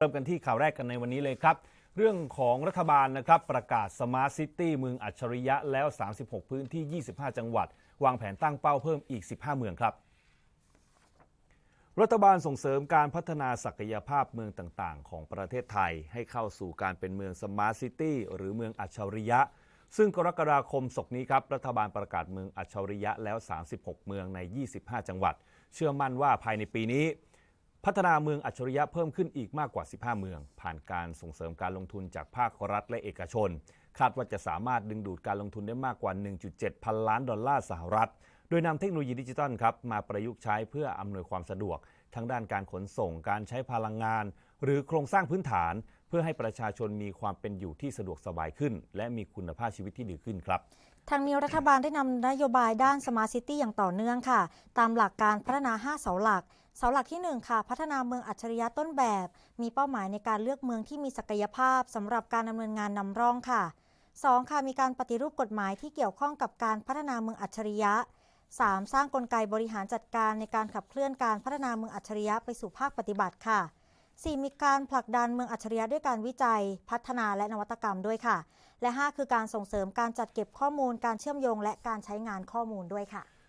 เริ่มกันที่ข่าวแรกกันในวันนี้เลยครับ เรื่องของรัฐบาลนะครับประกาศสมาร์ทซิตี้เมืองอัจฉริยะแล้ว 36 พื้นที่ 25 จังหวัด วางแผนตั้งเป้าเพิ่มอีก 15 เมืองครับ รัฐบาลส่งเสริมการพัฒนาศักยภาพเมืองต่างๆ ของประเทศไทย ให้เข้าสู่การเป็นเมืองสมาร์ทซิตี้หรือเมืองอัจฉริยะ ซึ่งกรกฎาคมศกนี้ครับรัฐบาลประกาศเมืองอัจฉริยะแล้ว 36 เมืองใน 25 จังหวัด เชื่อมั่นว่าภายในปีนี้ พัฒนาเมืองอัจฉริยะเพิ่มขึ้นอีกมากกว่า 15 เมือง ผ่านการส่งเสริมการลงทุนจากภาครัฐและเอกชน คาดว่าจะสามารถดึงดูดการลงทุนได้มากกว่า 1.7 พันล้านดอลลาร์สหรัฐ โดยนำเทคโนโลยีดิจิทัลครับมาประยุกต์ใช้เพื่ออำนวยความสะดวก ทั้งด้านการขนส่งการใช้พลังงาน หรือโครงสร้างพื้นฐาน เพื่อให้ประชาชนมีความเป็นอยู่ที่สะดวกสบายขึ้น และมีคุณภาพชีวิตที่ดีขึ้นครับทางนี้รัฐบาลได้นำนโยบายด้านสมาร์ทซิตี้อย่างต่อเนื่องค่ะ ตามหลักการพัฒนา 5 เสาหลัก เสาหลักที่ 1 ค่ะ พัฒนาเมืองอัจฉริยะต้นแบบ มีเป้าหมายในการเลือกเมืองที่มีศักยภาพสำหรับการดำเนินงานนำร่องค่ะ 2. ค่ะมีการปฏิรูปกฎหมายที่เกี่ยวข้องกับการพัฒนาเมืองอัจฉริยะ 3. สร้างกลไกบริหารจัดการในการขับเคลื่อนการพัฒนาเมืองอัจฉริยะไปสู่ภาคปฏิบัติค่ะ 4. มีการผลักดันเมืองอัจฉริยะด้วยการวิจัย พัฒนาและนวัตกรรมด้วยค่ะ และ 5 คือการส่งเสริมการจัดเก็บข้อมูล การเชื่อมโยง และการใช้งานข้อมูลด้วยค่ะ